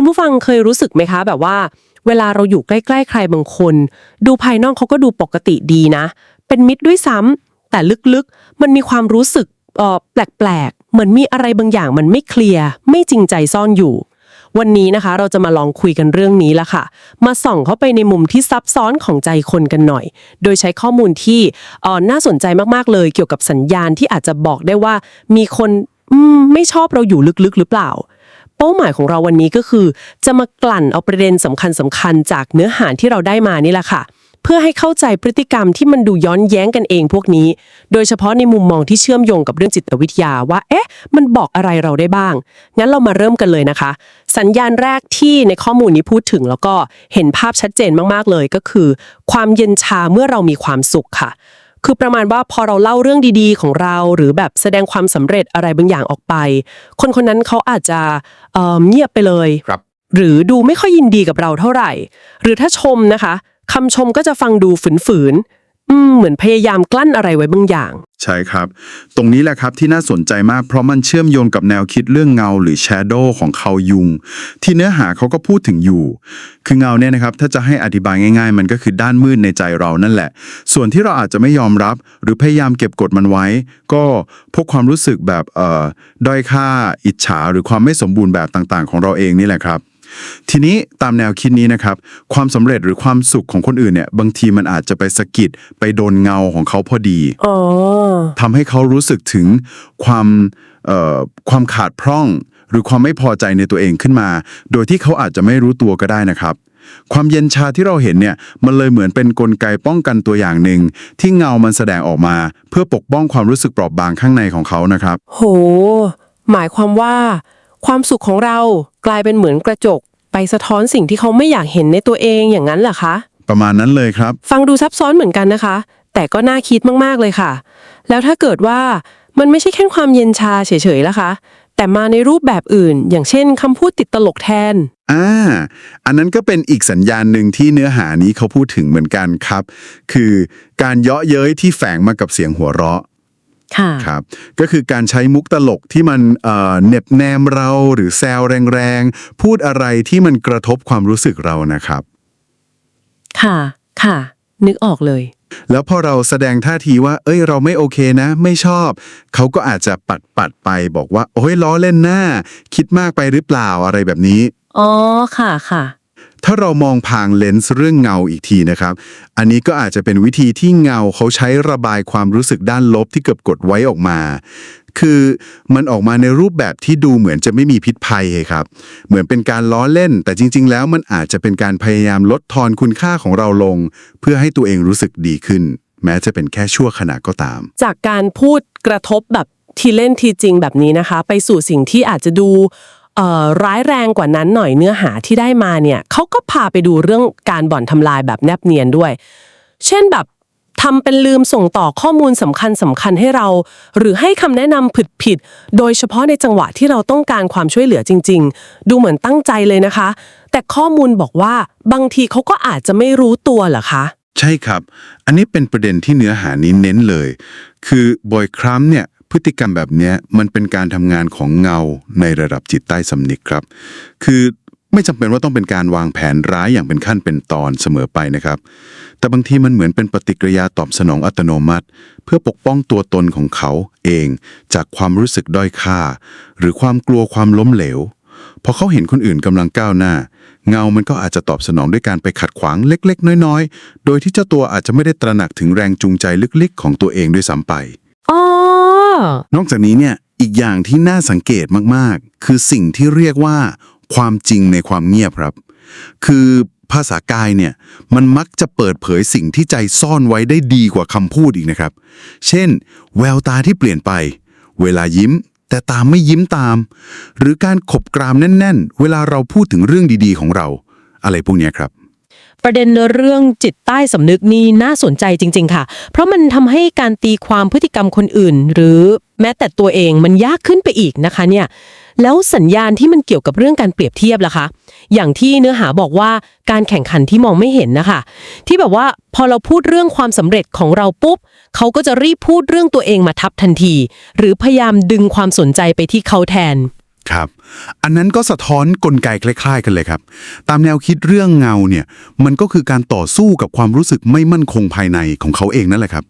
คุณผู้ฟังเคยรู้สึกไหมคะ แบบว่า เวลาเราอยู่ใกล้ๆ ใครบางคน ดูภายนอกเขาก็ดูปกติดีนะ เป็นมิตรด้วยซ้ำแต่ลึกๆ มันมีความรู้สึกแปลกๆ เหมือนมีอะไรบางอย่างมันไม่เคลียร์ไม่จริงใจซ่อนอยู่ วันนี้นะคะเราจะมาลองคุยกันเรื่องนี้ละค่ะ มาส่องเข้าไปในมุมที่ซับซ้อนของใจคนกันหน่อย โดยใช้ข้อมูลที่น่าสนใจมากๆเลยเกี่ยวกับสัญญาณที่อาจจะบอกได้ว่ามีคนไม่ชอบเราอยู่ลึกๆ หรือเปล่า เป้าหมายของเราวันนี้ก็คือ จะมากลั่นเอาประเด็นสำคัญสคัญๆจากเนื้อหาที่เราได้มานี่แหละค่ะ เพื่อให้เข้าใจพฤติกรรมที่มันดูย้อนแย้งกันเองพวกนี้ โดยเฉพาะในมุมมองที่เชื่อมโยงกับเรื่องจิตวิทยาว่า เอ๊ะ มันบอกอะไรเราได้บ้าง งั้นเรามาเริ่มกันเลยนะคะ สัญญาณแรกที่ในข้อมูลนี้พูดถึงแล้วก็เห็นภาพชัดเจนมากๆเลยก็คือ ความเย็นชาเมื่อเรามีความสุขค่ะ คือประมาณว่าพอเราเล่าเรื่องดีๆ ของเรา หรือแบบแสดงความสำเร็จอะไรบางอย่างออกไป คนคนนั้นเขาอาจจะเอ่อเงียบไปเลยครับหรือดูไม่ค่อยยินดีกับเราเท่าไหร่ หรือถ้าชมนะคะคำชมก็จะฟังดูฝืนๆ อืมเหมือนพยายามกลั้นอะไรไว้บางอย่าง ใช่ครับ ตรงนี้แหละครับที่น่าสนใจมากเพราะมันเชื่อมโยงกับแนวคิดเรื่องเงาหรือ shadow ของเขายุง ที่เนื้อหาเขาก็พูดถึงอยู่ คือเงาเนี่ยนะครับ ถ้าจะให้อธิบายง่ายๆ มันก็คือด้านมืดในใจเรานั่นแหละ ส่วนที่เราอาจจะไม่ยอมรับ หรือพยายามเก็บกดมันไว้ ก็พวกความรู้สึกแบบเอ่อด้อยค่า อิจฉา หรือความไม่สมบูรณ์แบบต่างๆ ของเราเองนี่แหละครับ ทีนี้ตามแนวคิดนี้นะครับ ความสำเร็จหรือความสุขของคนอื่นเนี่ย บางทีมันอาจจะไปสะกิดไปโดนเงาของเขาพอดีอ๋อทำให้เขารู้สึกถึงความเอ่อความขาดพร่อง หรือความไม่พอใจในตัวเองขึ้นมา โดยที่เขาอาจจะไม่รู้ตัวก็ได้นะครับ ความเย็นชาที่เราเห็นเนี่ย มันเลยเหมือนเป็นนกลไกป้องกันตัวอย่างหนึ่งที่เงามันแสดงออกมา เพื่อปกป้องความรู้สึกเปราะบางข้างในของเขานะครับ โห หมายความว่า ความสุขของเรากลายเป็นเหมือนกระจก ไปสะท้อนสิ่งที่เขาไม่อยากเห็นในตัวเองอย่างนั้นเหรอคะ ประมาณนั้นเลยครับ ฟังดูซับซ้อนเหมือนกันนะคะ แต่ก็น่าคิดมากๆเลยค่ะ แล้วถ้าเกิดว่ามันไม่ใช่แค่ความเย็นชาเฉยๆล่ะคะ แต่มาในรูปแบบอื่น อย่างเช่นคำพูดติดตลกแทน อ่า อันนั้นก็เป็นอีกสัญญาณหนึ่งที่เนื้อหานี้เขาพูดถึงเหมือนกันครับ คือการเยาะเย้ยที่แฝงมากับเสียงหัวเราะ ค่ะครับก็คือการใช้มุกตลกที่มันเอ่อเหน็บแนมเราหรือแซวแรงๆ พูดอะไรที่มันกระทบความรู้สึกเรานะครับ ค่ะ ค่ะ นึกออกเลย แล้วพอเราแสดงท่าทีว่า เอ้ย เราไม่โอเคนะ ไม่ชอบ เขาก็อาจจะปัดปัดๆไปบอกว่า โอ้ยล้อเล่นหน้า คิดมากไปหรือเปล่าอะไรแบบนี้ อ๋อ ค่ะ ค่ะ ถ้าเรามองพางเลนส์เรื่องเงาอีกทีนะครับ อันนี้ก็อาจจะเป็นวิธีที่เงาเขาใช้ระบายความรู้สึกด้านลบที่เกือบกดไว้ออกมา คือมันออกมาในรูปแบบที่ดูเหมือนจะไม่มีพิษภัยครับ เหมือนเป็นการล้อเล่น แต่จริง ๆ แล้วมันอาจจะเป็นการพยายามลดทอนคุณค่าของเราลง เพื่อให้ตัวเองรู้สึกดีขึ้น แม้จะเป็นแค่ชั่วขณะก็ตาม จากการพูดกระทบแบบทีเล่นทีจริงแบบนี้นะคะ ไปสู่สิ่งที่อาจจะดู ร้ายแรงกว่านั้นหน่อยเนื้อหาที่ได้มาเนี่ยเขาก็พาไปดูเรื่องการบ่อนทำลายแบบแนบเนียนด้วย เช่นแบบทำเป็นลืมส่งต่อข้อมูลสำคัญสำคัญให้เรา หรือให้คำแนะนำผิดผิดๆโดยเฉพาะในจังหวะที่เราต้องการความช่วยเหลือจริง ๆ ดูเหมือนตั้งใจเลยนะคะ แต่ข้อมูลบอกว่าบางทีเขาก็อาจจะไม่รู้ตัวเหรอคะ ใช่ครับ อันนี้เป็นประเด็นที่เนื้อหานี้เน้นเลย คือบ่อยครั้งเนี่ย พฤติกรรมแบบนี้มันเป็นการทำงานของเงาในระดับจิตใต้สำนึกครับ คือไม่จำเป็นว่าต้องเป็นการวางแผนร้ายอย่างเป็นขั้นเป็นตอนเสมอไปนะครับ แต่บางทีมันเหมือนเป็นปฏิกิริยาตอบสนองอัตโนมัติ เพื่อปกป้องตัวตนของเขาเอง จากความรู้สึกด้อยค่า หรือความกลัวความล้มเหลว พอเขาเห็นคนอื่นกำลังก้าวหน้า เงามันก็อาจจะตอบสนองด้วยการไปขัดขวางเล็ก ๆ น้อย ๆ โดยที่เจ้าตัวอาจจะไม่ได้ตระหนักถึงแรงจูงใจลึกๆ ของตัวเองด้วยซ้ำไป นอกจากนี้เนี่ยอีกอย่างที่น่าสังเกตมากๆ คือสิ่งที่เรียกว่า ความจริงในความเงียบครับ คือภาษากายเนี่ยมันมักจะเปิดเผยสิ่งที่ใจซ่อนไว้ได้ดีกว่าคำพูดอีกนะครับ เช่น แววตาที่เปลี่ยนไป เวลายิ้ม แต่ตามไม่ยิ้มตาม หรือการขบกรามแน่น ๆ เวลาเราพูดถึงเรื่องดีๆ ของเรา อะไรพวกนี้ครับ ประเด็นเรื่องจิตใต้สำนึกนี่น่าสนใจจริง ๆ ค่ะ เพราะมันทำให้การตีความพฤติกรรมคนอื่น หรือแม้แต่ตัวเองมันยากขึ้นไปอีกนะคะเนี่ยแล้วสัญญาณที่มันเกี่ยวกับเรื่องการเปรียบเทียบล่ะคะ อย่างที่เนื้อหาบอกว่าการแข่งขันที่มองไม่เห็นนะคะ ที่แบบว่าพอเราพูดเรื่องความสำเร็จของเราปุ๊บเขาก็จะรีบพูดเรื่องตัวเองมาทับทันที หรือพยายามดึงความสนใจไปที่เขาแทน ครับ อันนั้นก็สะท้อนกลไกคล้าย ๆ กันเลยครับ ตามแนวคิดเรื่องเงาเนี่ย มันก็คือการต่อสู้กับความรู้สึกไม่มั่นคงภายในของเขาเองนั่นแหละครับ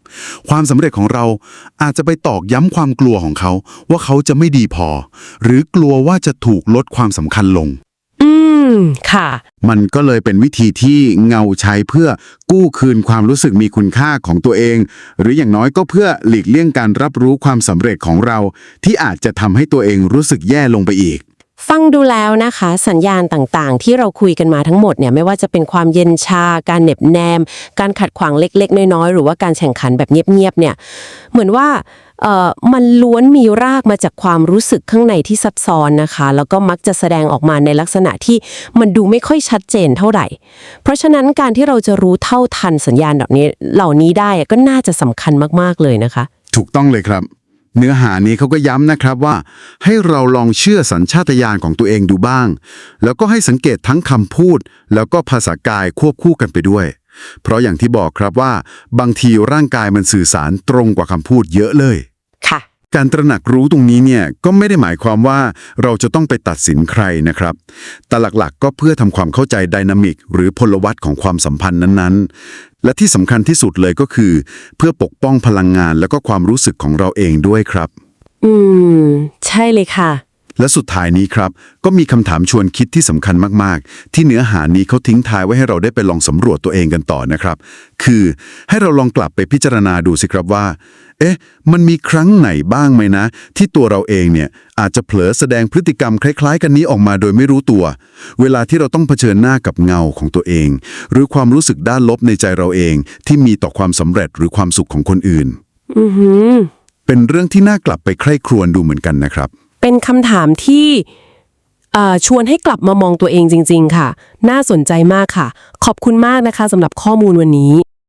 ความสำเร็จของเราอาจจะไปตอกย้ำความกลัวของเขา ว่าเขาจะไม่ดีพอ หรือกลัวว่าจะถูกลดความสำคัญลง ม ค่ะ มันก็เลยเป็นวิธีที่เงาใช้เพื่อกู้คืนความรู้สึกมีคุณค่าของตัวเอง หรืออย่างน้อยก็เพื่อหลีกเลี่ยงการรับรู้ความสำเร็จของเรา ที่อาจจะทำให้ตัวเองรู้สึกแย่ลงไปอีก ฟังดูแล้วนะคะ สัญญาณต่างๆ ที่เราคุยกันมาทั้งหมดเนี่ยไม่ว่าจะเป็นความเย็นชา การเหน็บแนม การขัดขวางเล็ก ๆ น้อยๆหรือว่าการแข่งขันแบบเงียบๆเนี่ย เหมือนว่า เอ่อมันล้วนมีรากมาจากความรู้สึกข้างในที่ซับซ้อนนะคะ แล้วก็มักจะแสดงออกมาในลักษณะที่มันดูไม่ค่อยชัดเจนเท่าไหร่ เพราะฉะนั้นการที่เราจะรู้เท่าทันสัญญาณแบบนี้เหล่านี้ได้ก็น่าจะสำคัญมากๆเลยนะคะ ถูกต้องเลยครับ เนื้อหานี้เขาก็ย้ำนะครับว่า ให้เราลองเชื่อสัญชาตญาณของตัวเองดูบ้าง แล้วก็ให้สังเกตทั้งคำพูด แล้วก็ภาษากายควบคู่กันไปด้วย เพราะอย่างที่บอกครับว่า บางทีร่างกายมันสื่อสารตรงกว่าคำพูดเยอะเลย การตระหนักรู้ตรงนี้เนี่ยก็ไม่ได้หมายความว่าเราจะต้องไปตัดสินใครนะครับ แต่หลักๆ ก็เพื่อทำความเข้าใจดินามิก หรือพลวัตของความสัมพันธ์นั้นๆ และที่สำคัญที่สุดเลยก็คือ เพื่อปกป้องพลังงานแล้วก็ความรู้สึกของเราเองด้วยครับ อืม ใช่เลยค่ะ และสุดท้ายนี้ครับ ก็มีคำถามชวนคิดที่สำคัญมาก ๆ ที่เนื้อหานี้เขาทิ้งท้ายไว้ให้เราได้ไปลองสำรวจตัวเองกันต่อนะครับ คือให้เราลองกลับไปพิจารณาดูสิครับว่า เอ๊ะ มันมีครั้งไหนบ้างไหมนะ ที่ตัวเราเองเนี่ยอาจจะเผลอแสดงพฤติกรรมคล้าย ๆ กันนี้ออกมาโดยไม่รู้ตัว เวลาที่เราต้องเผชิญหน้ากับเงาของตัวเอง หรือความรู้สึกด้านลบในใจเราเอง ที่มีต่อความสำเร็จหรือความสุขของคนอื่น อือหือเป็นเรื่องที่น่ากลับไปใคร่ครวญดูเหมือนกันนะครับ เป็นคำถามที่ชวนให้กลับมามองตัวเองจริง ๆ ค่ะ น่าสนใจมากค่ะ ขอบคุณมากนะคะสำหรับข้อมูลวันนี้